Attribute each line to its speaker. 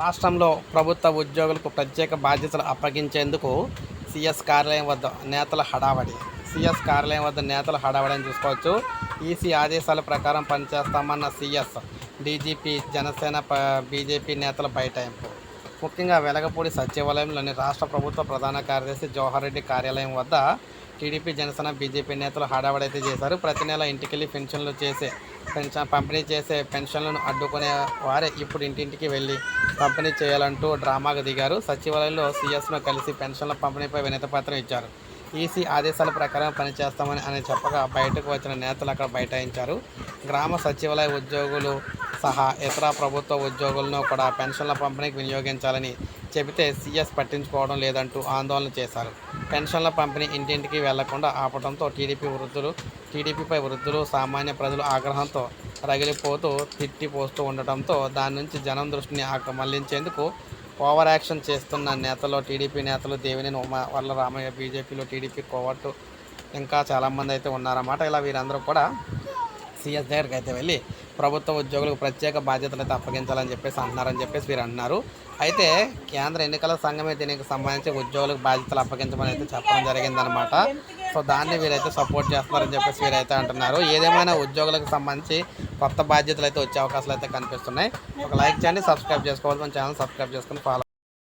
Speaker 1: రాష్ట్రంలో ప్రభుత్వ ఉద్యోగులకు ప్రత్యేక బాధ్యతలు అప్పగించేందుకు సిఎస్ కార్యాలయం వద్ద నేతల హడావడి. సిఎస్ కార్యాలయం వద్ద నేతల హడావడి అని చూసుకోవచ్చు. ఈసీ ఆదేశాల ప్రకారం పనిచేస్తామన్న సిఎస్ డీజీపీ జనసేన ప బీజేపీ నేతల బైఠాయింపు. ముఖ్యంగా వెలగపూడి సచివాలయంలోని రాష్ట్ర ప్రభుత్వ ప్రధాన కార్యదర్శి జవహర్ రెడ్డి కార్యాలయం వద్ద టీడీపీ జనసేన బీజేపీ నేతలు హడావడైతే అయితే చేశారు. ప్రతి నెల ఇంటికెళ్ళి పెన్షన్లు చేసే పెన్షన్ పంపిణీ చేసే పెన్షన్లను అడ్డుకునే వారే ఇప్పుడు ఇంటింటికి వెళ్ళి పంపిణీ చేయాలంటూ డ్రామాగా దిగారు. సచివాలయంలో సీఎస్ను కలిసి పెన్షన్ల పంపిణీపై వినతి పత్రం ఇచ్చారు. ఈసీ ఆదేశాల ప్రకారం పనిచేస్తామని అని చెప్పగా బయటకు వచ్చిన నేతలు అక్కడ బైఠాయించారు. గ్రామ సచివాలయ ఉద్యోగులు సహా ఇతర ప్రభుత్వ ఉద్యోగులను కూడా పెన్షన్ల పంపిణీకి వినియోగించాలని చెబితే సీఎస్ పట్టించుకోవడం లేదంటూ ఆందోళన చేశారు. పెన్షన్ల పంపిణీ ఇంటింటికి వెళ్ళకుండా ఆపడంతో టీడీపీ వృద్ధులు టీడీపీపై వృద్ధులు సామాన్య ప్రజలు ఆగ్రహంతో రగిలిపోతూ తిట్టిపోస్తూ ఉండటంతో దాని నుంచి జనం దృష్టిని మళ్ళించేందుకు ఓవర్ యాక్షన్ చేస్తున్న నేతలు టీడీపీ నేతలు దేవినేని ఉమా వల్ల రామయ్య బీజేపీలో టీడీపీ కోవట్టు ఇంకా చాలామంది అయితే ఉన్నారన్నమాట. ఇలా వీరందరూ కూడా సీఎస్ దగ్గరికి అయితే వెళ్ళి ప్రభుత్వ ఉద్యోగులకు ప్రత్యేక బాధ్యతలు అయితే అప్పగించాలని చెప్పేసి అంటున్నారని చెప్పేసి వీరు అంటున్నారు. అయితే కేంద్ర ఎన్నికల సంఘమే దీనికి సంబంధించి ఉద్యోగులకు బాధ్యతలు అప్పగించమని అయితే చెప్పడం జరిగిందనమాట సో దాన్ని వీరైతే సపోర్ట్ చేస్తున్నారని చెప్పేసి వీరైతే అంటున్నారు. ఏదేమైనా ఉద్యోగులకు సంబంధించి కొత్త బాధ్యతలు అయితే వచ్చే అవకాశాలు అయితే కనిపిస్తున్నాయి. ఒక లైక్ చేయండి సబ్స్క్రైబ్ చేసుకోవాలి. మన ఛానల్ సబ్స్క్రైబ్ చేసుకుని ఫాలో